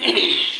Yeah.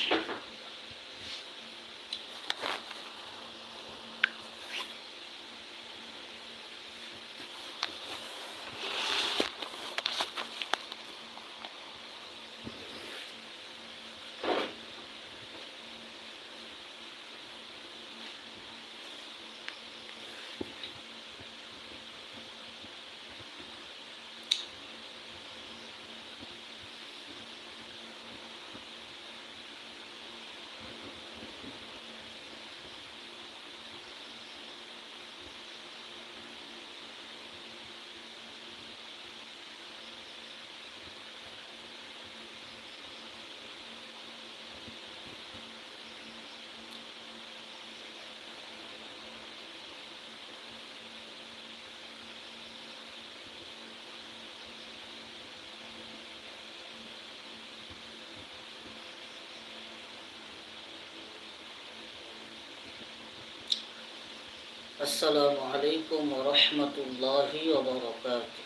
السلام عليكم ورحمة الله وبركاته.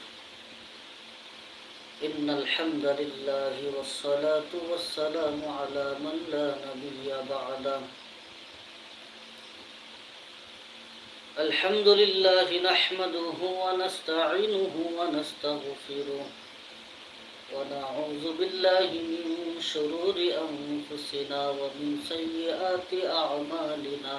إن الحمد لله والصلاة والسلام على من لا نبي بعده. الحمد لله نحمده ونستعينه ونستغفره. ونعوذ بالله من شرور أنفسنا ومن سيئات أعمالنا.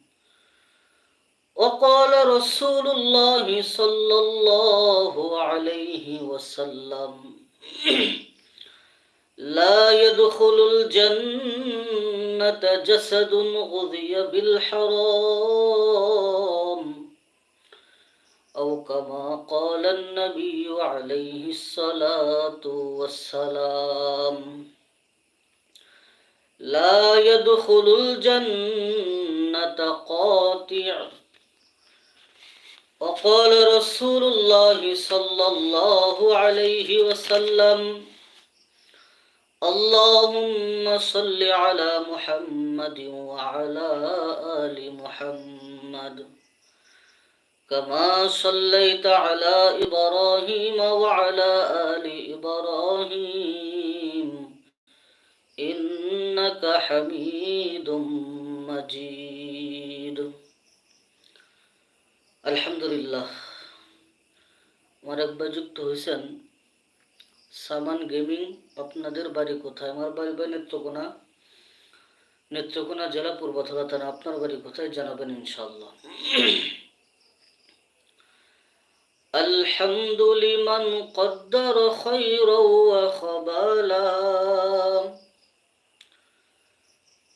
وقال رسول الله صلى الله عليه وسلم لا يدخل الجنة جسد غذي بالحرام أو كما قال النبي عليه الصلاة والسلام لا يدخل الجنة قاطع. وقال رسول الله صلى الله عليه وسلم اللهم صل على محمد وعلى آل محمد كما صليت على إبراهيم وعلى آل إبراهيم إنك حميد مجيد আলহামদুলিল্লাহ আমার একবার যুক্ত হয়েছেন সামান গেমিং আপনাদের বাড়ি কোথায় আমার বাড়ি বাড়ি নেত্রকোনা নেত্রকোনা জেলা পূর্ব থানা থানা আপনার বাড়ি কোথায় জানাবেন ইনশাল্লাহ الحمد لمن قدر خيرا وخبالا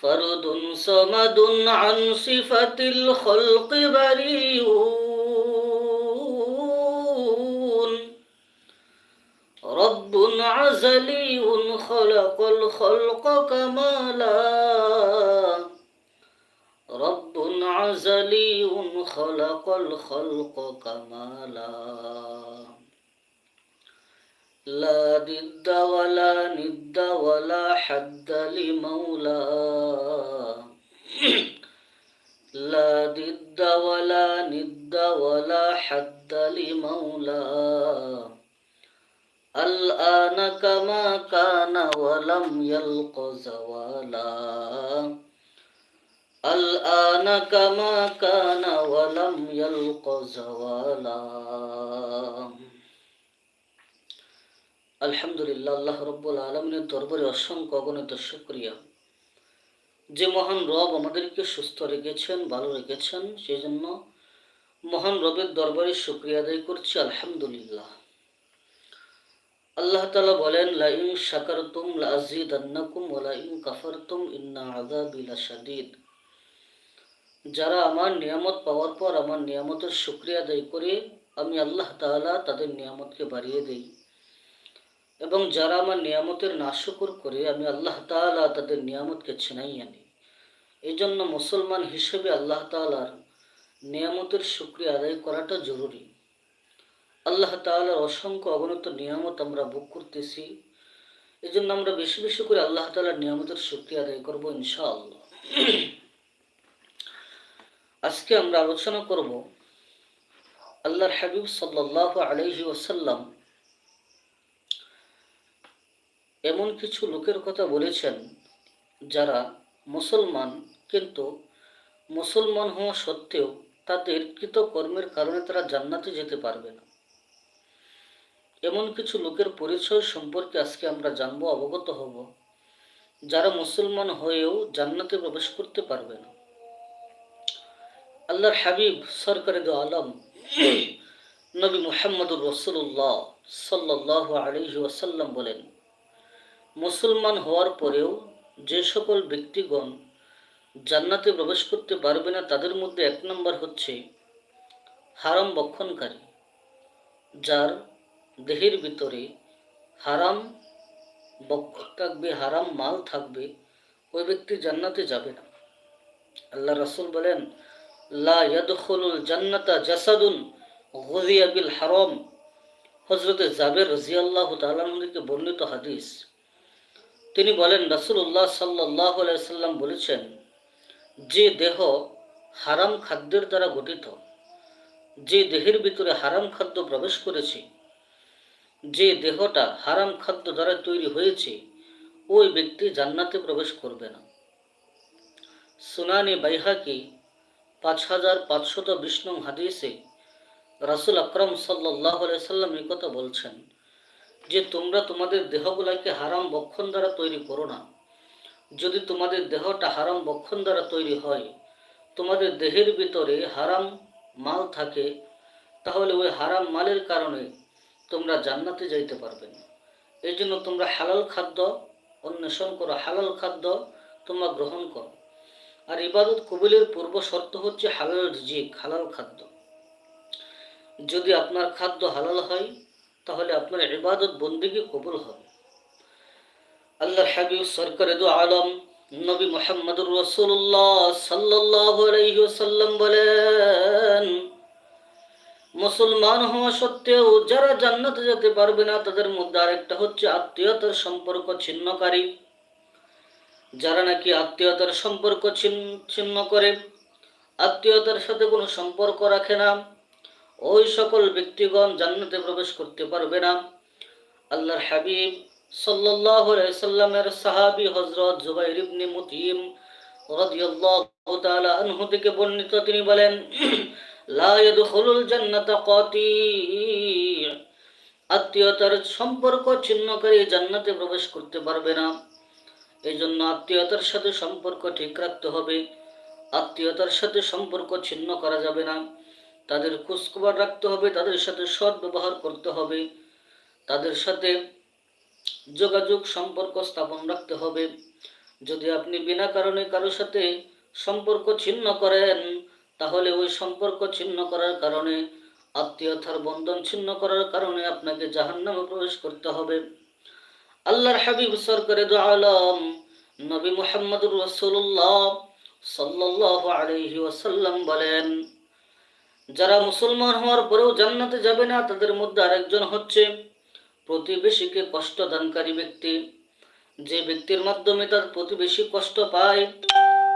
فرد صمد عن صفة الخلق بريئون رب عزلي خلق الخلق كمالا. رب عزلي خلق الخلق كمالا. لا ضد ولا ند ولا حد لمولى لا ضد ولا ند ولا حد لمولى الآن كما كان ولم يلق زوالا. الآن كما كان ولم يلق زوالا. আলহামদুলিল্লাহ, আল্লাহ রব্বুল আলমিনের দরবারে অসংখ্য অগণিত শুক্রিয়া। যে মহান রব আমাদেরকে সুস্থ রেখেছেন, ভালো রেখেছেন সেই জন্য মহান রবের দরবারে শুক্রিয়া আদায় করছি, আলহামদুলিল্লাহ। আল্লাহ তালা বলেন, লাইন শাকারতুম লাজিদ আন্নাকুম ওলাইন কাফারতুম ইন্না আযাবি লাশাদীদ। যারা আমার নিয়ামত পাওয়ার পর আমার নিয়ামতের শুক্রিয়া আদায় করে আমি আল্লাহ তাআলা তাদের নিয়ামতকে বাড়িয়ে দেই। এবং যারা আমার নিয়ামতের নাশকর করে, আমি আল্লাহ তাআলা তাদের নিয়ামতকে ছিনাই আনি এই জন্য মুসলমান হিসেবে আল্লাহ তাআলার নিয়ামতের শুক্রিয়া আদায় করাটা জরুরি। আল্লাহ তাআলার অসংখ্য অগণিত নিয়ামত আমরা ভোগ করতেছি। এই জন্য আমরা বেশি বেশি করে আল্লাহ তাআলার নিয়ামতের শুক্রিয়া আদায় করব ইনশাআল্লাহ। আজকে আমরা আলোচনা করব, আল্লাহর হাবিব সাল্লাল্লাহু আলাইহি ওয়াসাল্লাম এমন কিছু লোকের কথা বলেছেন যারা মুসলমান, কিন্তু মুসলমান হওয়া সত্ত্বেও তাদের কৃতকর্মের কারণে তারা জান্নাতে যেতে পারবে না। এমন কিছু লোকের পরিচয় সম্পর্কে আজকে আমরা জানব, অবগত হব। যারা মুসলমান হয়েও জান্নাতে প্রবেশ করতে পারবে না। আল্লাহর হাবিব, সরকারে দো আলম, নবী মুহাম্মদুর রসুল্লাহ সাল্লাহ আলহি ওয়াসাল্লাম বলেন মুসলমান হওয়ার পরেও যে সকল ব্যক্তিগণ জান্নাতে প্রবেশ করতে পারবে না, তাদের মধ্যে এক নম্বর হচ্ছে হারাম বক্ষণকারী, যার দেহের ভিতরে হারাম বক্ষ থাকবে, হারাম মাল থাকবে, ওই ব্যক্তি জান্নাতে যাবে না। আল্লাহ রাসুল বলেন, লা জান্নাতা জাসাদুন গুযিয়া বিল হারাম। হযরতে জাবের রাদিয়াল্লাহু তাআলা বর্ণিত হাদিস তিনি বলেন, রাসূলুল্লাহ সাল্লাল্লাহু আলাইহি সাল্লাম বলেছেন, যে দেহ হারাম খাদ্যের দ্বারা গঠিত, যে দেহের ভিতরে হারাম খাদ্য প্রবেশ করেছে, যে দেহটা হারাম খাদ্য দ্বারা তৈরি হয়েছে, ওই ব্যক্তি জান্নাতে প্রবেশ করবে না। সুনানি বাইহাকি পাঁচ হাজার পাঁচশত বিষ্ণু হাদিসে রাসুল আকরম সাল্লাহ সাল্লাম এই কথা বলছেন যে তোমরা তোমাদের দেহগুলাকে হারাম বক্ষণ দ্বারা তৈরি করো না। যদি তোমাদের দেহটা হারাম বক্ষণ দ্বারা তৈরি হয়, তোমাদের দেহের ভিতরে হারাম মাল থাকে, তাহলে ওই হারাম মালের কারণে তোমরা জান্নাতে যাইতে পারবে না। এই জন্য তোমরা হালাল খাদ্য অন্বেষণ করো, হালাল খাদ্য তোমরা গ্রহণ করো। আর ইবাদত কবিলের পূর্ব শর্ত হচ্ছে হালাল রিজিক, হালাল খাদ্য। যদি আপনার খাদ্য হালাল হয় তাহলে আপনার ইবাদত বন্দিগি কবুল হবে। আল্লাহর হাবিব সরকার দু আলম, নবী মোহাম্মদুর রসুল্লাহ আলাইহি বলেন, মুসলমান হওয়া সত্ত্বেও যারা জান্নাতে যেতে পারবে না, তাদের মধ্যে আরেকটা হচ্ছে আত্মীয়তার সম্পর্ক ছিন্নকারী। যারা নাকি আত্মীয়তার সম্পর্ক ছিন্ন করে, আত্মীয়তার সাথে কোনো সম্পর্ক রাখে না ওই সকল ব্যক্তিগণ জান্নাতে প্রবেশ করতে পারবে না। আল্লাহর হাবিব সাল্লাল্লাহু আলাইহি সাল্লামের সাহাবী হযরত জুবাইর ইবনে মুতিম রাদিয়াল্লাহু তাআলা আনহু থেকে বর্ণিত, তিনি বলেন, লা ইয়াদখুলুল জান্নাতা কাতি। আত্মীয়তার সম্পর্ক ছিন্নকারী জান্নাতে প্রবেশ করতে পারবে না। এই জন্য আত্মীয়তার সাথে সম্পর্ক ঠিক রাখতে হবে। আত্মীয়তার সাথে সম্পর্ক ছিন্ন করা যাবে না। তাদের খোঁজখবর রাখতে হবে, তাদের সাথে সৎ ব্যবহার করতে হবে, তাদের সাথে যোগাযোগ সম্পর্ক স্থাপন রাখতে হবে। যদি আপনি বিনা কারণে কারোর সাথে সম্পর্ক ছিন্ন করেন, তাহলে ওই সম্পর্ক ছিন্ন করার কারণে, আত্মীয়তার বন্ধন ছিন্ন করার কারণে আপনাকে জাহান্নামে প্রবেশ করতে হবে। আল্লাহর হাবিব সরকারে আলম, নবী মুহাম্মদুর রসুল্লাহ সাল্লাহ আলহি ওয়াসাল্লাম বলেন যারা মুসলমান হওয়ার পরেও জান্নাতে যাবে না, তাদের মধ্যে আরেকজন হচ্ছে প্রতিবেশীকে কষ্ট দানকারী ব্যক্তি। যে ব্যক্তির মাধ্যমে তার প্রতিবেশী কষ্ট পায়,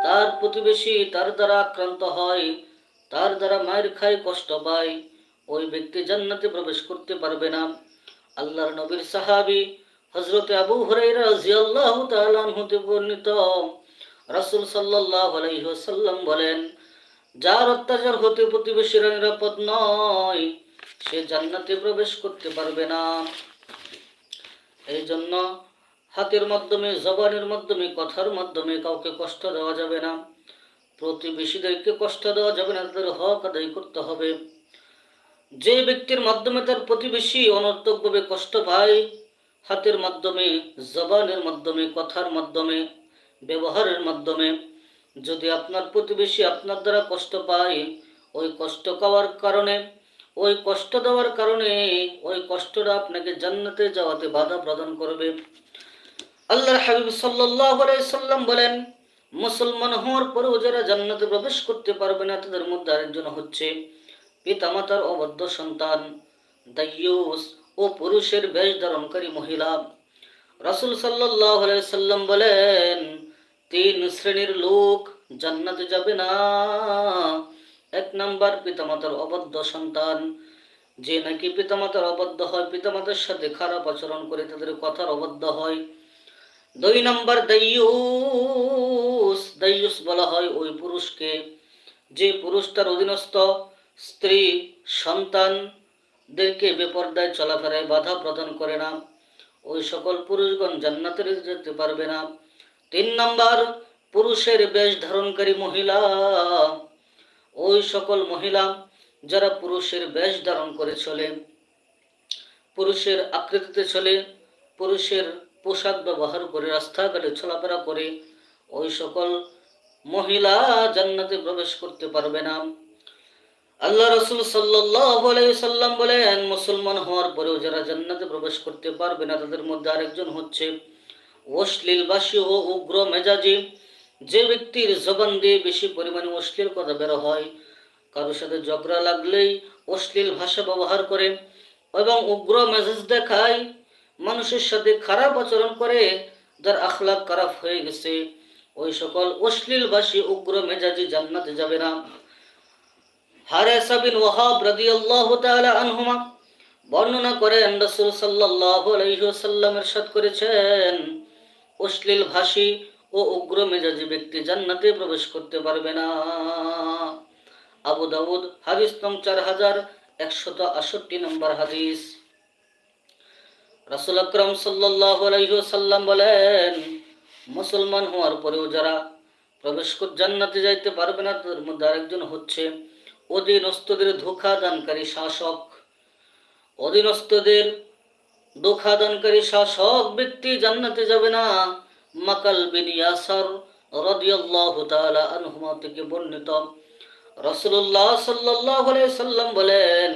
তার প্রতিবেশী তার দ্বারা আক্রান্ত হয়, তার দ্বারা মায়ের খায় কষ্ট পায়, ওই ব্যক্তি জান্নাতে প্রবেশ করতে পারবে না। আল্লাহর নবীর সাহাবি হজরতে আবু হুরাইরা হতে বর্ণিত। রাসূল সাল্লাল্লাহু আলাইহি ওয়াসাল্লাম বলেন যার অত্যাচার হতে প্রতিবেশীরা নিরাপদ নয়, সে জান্নাতে প্রবেশ করতে পারবে না। এই জন্য হাতের মাধ্যমে, জবানের মাধ্যমে, কথার মাধ্যমে কাউকে কষ্ট দেওয়া যাবে না। প্রতিবেশীদেরকে কষ্ট দেওয়া যাবে না, তাদের হক আদায় করতে হবে। যে ব্যক্তির মাধ্যমে তার প্রতিবেশী অনর্থকভাবে কষ্ট পায়, হাতের মাধ্যমে, জবানের মাধ্যমে, কথার মাধ্যমে, ব্যবহারের মাধ্যমে যদি আপনার প্রতিবেশী আপনার দ্বারা কষ্ট পায়, ওই কষ্ট পাওয়ার কারণে, ওই কষ্ট দেওয়ার কারণে ওই কষ্টটা আপনাকে জান্নাতে যাওয়াতে বাধা প্রদান করবে। আল্লাহ হাবিব সাল্লাম বলেন, মুসলমান হওয়ার পরেও যারা জান্নাতে প্রবেশ করতে পারবে না, তাদের মধ্যে আরেকজন হচ্ছে পিতামাতার অবদ্ধ সন্তান, দাইয়ুস ও পুরুষের বেশ ধারণকারী মহিলা। রাসূল আলাইহি সাল্লাম বলেন তিন শ্রেণির লোক জান্নাতে যাবে না। এক নাম্বার পিতামাতার অবদ্ধ সন্তান। যে নাকি পিতামাতার অবদ্ধ হয়, পিতামাতার সাথে খারাপ আচরণ করে তাদের কথার অবদ্ধ হয়। দুই নাম্বার দাইয়ুস দাইয়ুস বলা হয় ওই পুরুষকে। যে পুরুষ তার অধীনস্থ স্ত্রী সন্তানদেরকে বেপর্দায় চলাফেরায় বাধা প্রদান করে না। ওই সকল পুরুষগণ জান্নাতের যেতে পারবে না। তিন নাম্বার, পুরুষের বেশ ধারণকারী মহিলা। ওই সকল মহিলা যারা পুরুষের বেশ ধারণ করে চলে, পুরুষের আকৃতিতে চলে, পুরুষের পোশাক ব্যবহার করে, রাস্তাঘাটে চলাফেরা করে, ওই সকল মহিলা জান্নাতে প্রবেশ করতে পারবে না। আল্লাহ রসুল সাল্লাম বলেন, মুসলমান হওয়ার পরেও যারা জান্নাতে প্রবেশ করতে পারবে না, তাদের মধ্যে আরেকজন হচ্ছে অশ্লীলবাসী ও উগ্র মেজাজি। যে ব্যক্তির জবান দিয়ে বেশি পরিমাণে অশ্লীল কথা বের হয়, কারোর সাথে ঝগড়া লাগলেই অশ্লীল ভাষা ব্যবহার করে এবং উগ্র মেজাজ দেখায় মানুষের সাথে খারাপ আচরণ করে, যার আখলাক খারাপ হয়ে গেছে। ওই সকল অশ্লীলবাসী উগ্র মেজাজি জান্নাতে যাবে না। হারেসা বিন ওয়াহাব রাদিয়াল্লাহু তাআলা আনহুমা বর্ণনা করেন রাসূল সাল্লাল্লাহু আলাইহি করেছেন অশ্লীল ভাষী ও উগ্র মেজাজি ব্যক্তি জান্নাতে প্রবেশ করতে পারবে না। আবু দাউদ, হাদিস নং চার হাজার একশত আষট্টি নম্বর হাদিস। রাসূল আকরাম আলাইহি বলেন, মুসলমান হওয়ার পরেও যারা প্রবেশ জান্নাতে যাইতে পারবে না, তাদের মধ্যে আরেকজন হচ্ছে অধীনস্থদের ধোখা দানকারী শাসক। অধীনস্থদের ধোখা দানকারী শাসক ব্যক্তি জান্নাতে যাবে না। মাকাল বিন ইয়াসার রাদিয়াল্লাহু তাআলা আনহুমা থেকে বর্ণিত। রাসূলুল্লাহ সাল্লাল্লাহু আলাইহি সাল্লাম বলেন,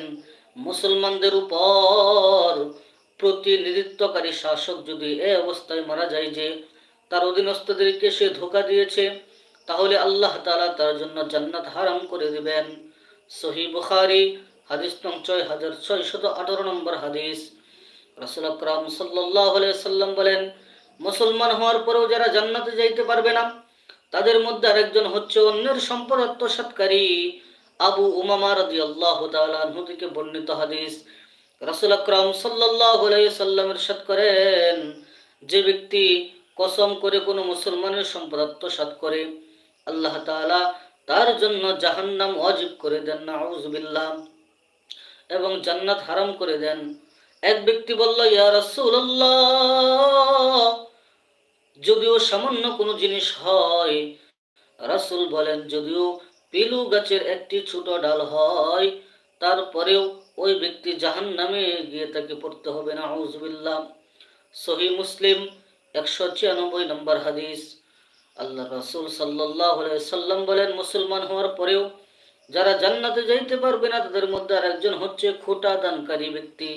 মুসলমানদের উপর প্রতিনিধিত্বকারী শাসক যদি এ অবস্থায় মারা যায় যে তার অধীনস্থদেরকে সে ধোকা দিয়েছে, তাহলে আল্লাহ তাআলা তার জন্য জান্নাত হারাম করে দিবেন। সহি বুখারী, হাদিস নং ছয় হাজার ছয়শত আঠারো নম্বর হাদিস। রাসূল আকরাম আলাইহি সাল্লাম বলেন, মুসলমান হওয়ার পরেও যারা জান্নাতে যাইতে পারবে না, তাদের মধ্যে আরেকজন হচ্ছে অন্যের সম্পদ আত্মসাৎকারী আবু উমামা রাদিয়াল্লাহু তাআলা আনহু থেকে বর্ণিত হাদিস। রাসূল আকরাম আলাইহি সাল্লাম ইরশাদ করেন, যে ব্যক্তি কসম করে কোনো মুসলমানের সম্পদ আত্মসাৎ করে, আল্লাহ তাআলা তার জন্য জাহান্নাম ওয়াজিব করে দেন, নাউজুবিল্লাহ, এবং জান্নাত হারাম করে দেন। এক ব্যক্তি বলল, ইয়া রাসূলুল্লাহ, যদিও সামান্য কোনো জিনিস হয়। রাসূল বলেন, যদিও পিলু গাছের একটি ছোট ডাল হয়, তারপরেও ওই ব্যক্তি জাহান নামে গিয়ে তাকে পড়তে হবে। না আউজবিল্লাহ সহি মুসলিম, একশো ছিয়ানব্বই নম্বর হাদিস। আল্লাহ রসুল সাল্লাহ সাল্লাম বলেন, মুসলমান হওয়ার পরেও যারা জান্নাতে যাইতে পারবে না, তাদের মধ্যে আর একজন হচ্ছে খোটা দানকারী ব্যক্তি।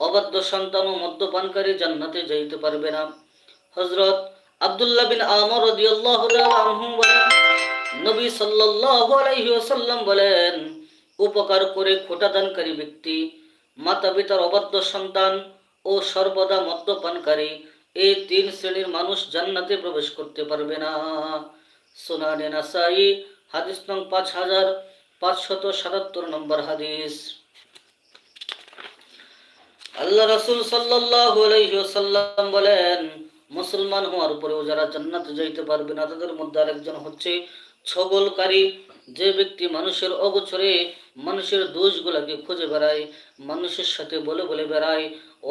অবাধ্য সন্তান ও মদ্যপানকারী জান্নাতে যাইতে পারবে না। হজরত আব্দুল্লাহ বিন আমর আনহু বলেন, নবী সাল্লাল্লাহু আলাইহি ওয়াসাল্লাম বলেন, উপকার করে খোটা দানকারী ব্যক্তি মাতা পিতার অবাধ্য সন্তান ও সর্বদা মদ্যপানকারী, এই তিন শ্রেণির মানুষ জান্নাতে প্রবেশ করতে পারবে না। সোনানে নাসাই, হাদিস নং পাঁচ হাজার পাঁচশত সাতাত্তর নম্বর হাদিস। আল্লাহ রাসূল সাল্লাল্লাহু আলাইহি ওয়াসাল্লাম বলেন, মুসলমান হওয়ার পরেও যারা জান্নাতে যাইতে পারবে না, তাদের মধ্যে আরেকজন হচ্ছে ছগলকারী যে ব্যক্তি মানুষের অগোচরে মানুষের দোষগুলাকে খুঁজে বেড়ায়, মানুষের সাথে বলে বলে বেড়ায়,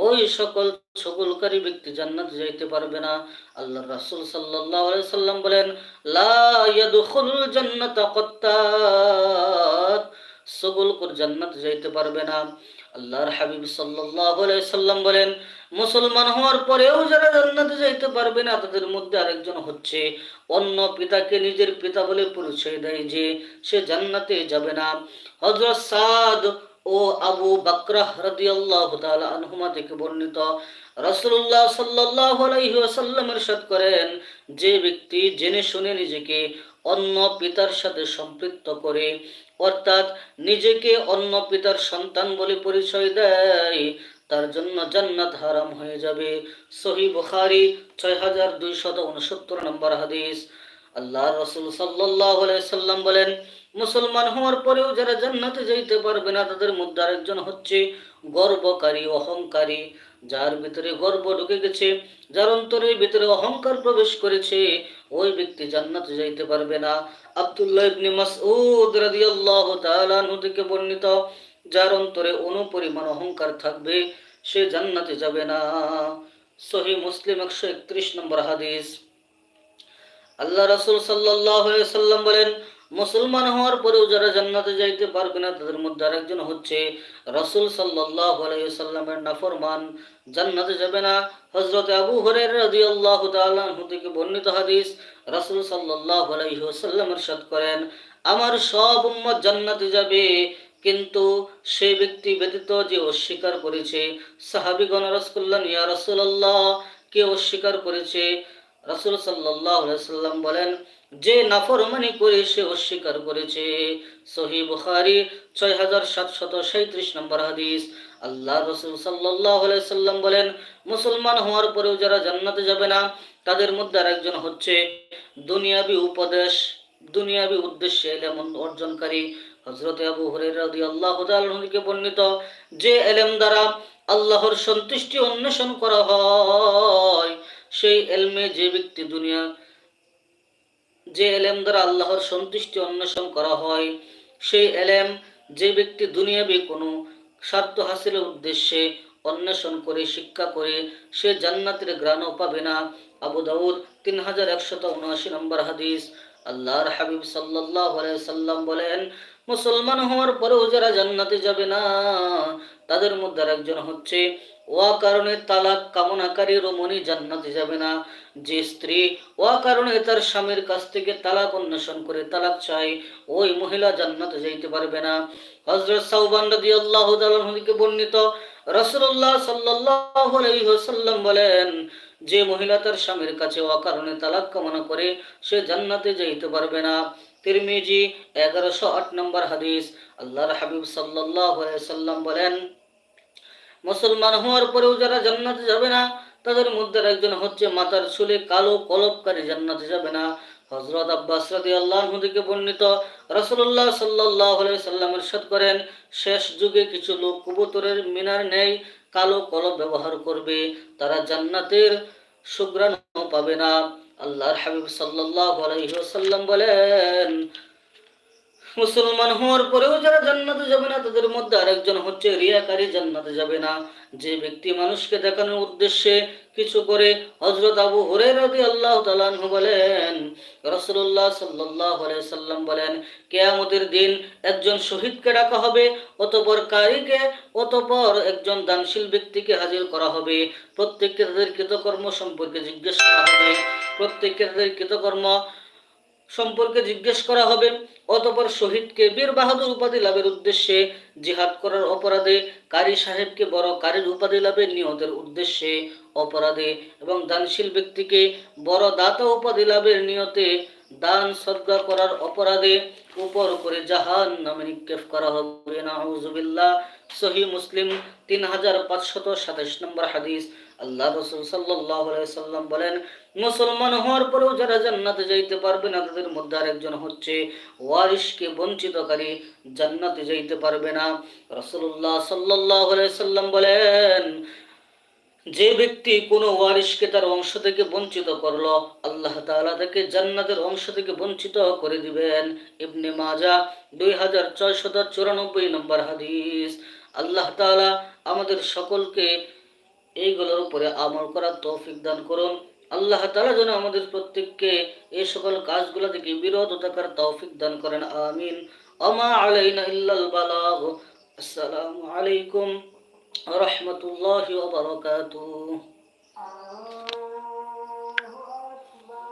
ওই সকল ছগলকারী ব্যক্তি জান্নাত যাইতে পারবে না। আল্লাহ রাসুল আলাইহি সাল্লাম বলেন জান্নাতা জান্নাতে যাইতে পারবে না। আল্লাহর হাবিব সাল্লাম বলেন, মুসলমান হওয়ার পরেও যারা জান্নাতে যাইতে পারবে না, তাদের মধ্যে আরেকজন হচ্ছে, অন্য পিতাকে নিজের পিতা বলে পরিচয় দেয় যে সে জান্নাতে যাবে না। হযরত সাদ ও আবু বাকরাহ রাদিয়াল্লাহু তাআলা আনহুমা থেকে বর্ণিত, রাসূলুল্লাহ সাল্লাল্লাহু আলাইহি ওয়াসাল্লাম ইরশাদ করেন, যে ব্যক্তি জেনে শুনে নিজেকে অন্য পিতার সাথে সম্পৃক্ত করে অর্থাৎ নিজেকে অন্য পিতার সন্তান বলে পরিচয় দেয়, তার জন্য জান্নাত হারাম হয়ে যাবে। সহি বুখারি ছয় নম্বর হাদিস। আল্লাহ রসুল সাল্লাহ সাল্লাম বলেন, মুসলমান হওয়ার পরেও যারা জান্নাতে যাইতে পারবে না, তাদের মধ্যে আরেকজন হচ্ছে গর্বকারী, অহংকারী, যার ভিতরে গর্ব ঢুকে গেছে, যার অন্তরের ভিতরে অহংকার প্রবেশ করেছে। ওই ব্যক্তি জান্নাতে যাইতে পারবে না। আব্দুল্লাহ ইবনে মাসউদ রাদিয়াল্লাহু তাআলা থেকে বর্ণিত, যার অন্তরে অনুপরিমাণ অহংকার থাকবে, সে জান্নাতে যাবে না। সহি মুসলিম একশো একত্রিশ নম্বর হাদিস। আল্লাহ রাসূল সাল্লাল্লাহু সাল্লাম বলেন মুসলমান হওয়ার পরেও যারা জান্নাতে যাইতে পারবে না, তাদের মধ্যে আরেকজন হচ্ছে রাসূল সাল্লাল্লাহু আলাইহি সাল্লামের নাফরমান। জান্নাতে যাবে না। হযরত আবু হরের তাআলা আনহু থেকে বর্ণিত হাদিস, রাসূল সাল্লাল্লাহু আলাইহি ওয়াসাল্লাম করেন, আমার সব উম্মত জান্নাতে যাবে, কিন্তু সে ব্যক্তি ব্যতীত যে অস্বীকার করেছে, সাহাবিগণ রাসূলুল্লাহ ইয়া রাসূলুল্লাহ, কে অস্বীকার করেছে? রাসূল আলাইহি সাল্লাম বলেন যে নাফরমানি করে সে অস্বীকার করেছে। সহি বুখারি ছয় হাজার সাতশত সাঁত্রিশ নম্বর হাদিস। আল্লাহ রসুল সাল্লাহ সাল্লাম বলেন, মুসলমান হওয়ার পরেও যারা জান্নাতে যাবে না, তাদের মধ্যে আরেকজন হচ্ছে দুনিয়াবি উপদেশ, দুনিয়াবি উদ্দেশ্যে এলেমন অর্জনকারী। হজরত আবু হরেরাদি আল্লাহ থেকে বর্ণিত, যে এলেম দ্বারা আল্লাহর সন্তুষ্টি অন্বেষণ করা হয়, সেই এলমে যে ব্যক্তি দুনিয়া যে এলেম দ্বারা আল্লাহর সন্তুষ্টি অন্বেষণ করা হয়, সেই এলেম যে ব্যক্তি দুনিয়াবি কোনো স্বার্থ হাসিলের উদ্দেশ্যে অন্বেষণ করে, শিক্ষা করে, সে জান্নাতের গ্রাণও পাবে না। আবু দাউদ তিন হাজার একশত উনআশি নম্বর হাদিস। আল্লাহর হাবিব সাল্লাহ সাল্লাম বলেন, মুসলমান হওয়ার পরেও যারা জান্নাতে যাবে না তাদের মধ্যে একজন হচ্ছে, ওয়া কারণে তালাক কামনাকারী রমণী জান্নাতে যাবে না। যে স্ত্রী ওয়া কারণে তার স্বামীর কাছ থেকে তালাক অন্বেষণ করে তালাক চায়, ওই মহিলা জান্নাতে যাইতে পারবে না। হজরত সাউবান রাদিয়াল্লাহু তাআলা থেকে বর্ণিত, রাসূলুল্লাহ সাল্লাল্লাহু আলাইহি বলেন, যে মহিলা তার স্বামীর কাছে অকারণে তালাক কামনা করে, সে জান্নাতে যাইতে পারবে না। তিরমিজি, এগারোশো আট নম্বর হাদিস। আল্লাহর হাবিব আলাইহি সাল্লাম বলেন, মুসলমান হওয়ার পরেও যারা জান্নাতে যাবে না, তাদের মধ্যে একজন হচ্ছে মাথার চুলে কালো কলপকারী জান্নাতে যাবে না। হজরত আব্বাস রাদি আল্লাহ থেকে বর্ণিত রসুল্লাহ সাল্লাহ সাল্লাম সাথ করেন, শেষ যুগে কিছু লোক কবুতরের মিনার নেই, কালো কলপ ব্যবহার করবে, তারা জান্নাতের সুগ্রাণ পাবে না। আল্লাহর হাবিব সাল্লাহ আলাইসাল্লাম বলেন মুসলমান হওয়ার পরেও যারা জান্নাতে যাবে না, তাদের মধ্যে আরেকজন হচ্ছে রিয়াকারী জান্নাতে যাবে না। যে ব্যক্তি মানুষকে দেখানোর উদ্দেশ্যে কিছু করে হজরত আবু হুরাইরাদি আল্লাহ তালানহু বলেন রসুল্লাহ সাল্লাহ সাল্লাম বলেন, কেয়ামতের দিন একজন শহীদকে ডাকা হবে, অতপর কারীকে, অতপর একজন দানশীল ব্যক্তিকে হাজির করা হবে। প্রত্যেককে তাদের কৃতকর্ম সম্পর্কে জিজ্ঞেস করা হবে। প্রত্যেককে তাদের কৃতকর্ম সম্পর্কে জিজ্ঞেস করা হবে। অতপর শহীদকে বীর বাহাদুর উপাধি লাভের উদ্দেশ্যে জিহাদ করার অপরাধে কারি সাহেবকে বড় কারির উপাধি লাভের নিহতের উদ্দেশ্যে অপরাধে এবং দানশীল ব্যক্তিকে বড় দাতা উপাধি লাভের নিয়তে দান সদ্গা করার অপরাধে উপর করে জাহান নামে নিক্ষেপ করা হবে। নাউজুবিল্লাহ সহি মুসলিম, তিন হাজার পাঁচশত সাতাইশ নম্বর হাদিস। আল্লাহ রসুল সাল্লাম বলেন, মুসলমান হওয়ার পরেও যারা জান্নাতে যাইতে পারবে না, তাদের মধ্যে আরেকজন হচ্ছে ওয়ারিশকে বঞ্চিতকারী, জান্নাতে যাইতে পারবে না। রসুল্লাহ সাল্লাহ সাল্লাম বলেন, যে ব্যক্তি কোনো ওয়ারিশকে তার অংশ থেকে বঞ্চিত করল, আল্লাহ তাআলা তাকে জান্নাতের অংশ থেকে বঞ্চিত করে দিবেন। ইবনে মাজা দুই হাজার ছয়শত চুরানব্বই নম্বর হাদিস। আল্লাহ তাআলা আমাদের সকলকে এইগুলোর উপরে আমল করার তৌফিক দান করুন। আল্লাহ তাআলা যেন আমাদের প্রত্যেককে এই সকল কাজগুলো থেকে বিরত থাকার তৌফিক দান করেন, আমিন। আমা আলাইনা ইল্লাল বালাগ। আসসালামু আলাইকুম রহমতুল্লাহ বারকাতুহ।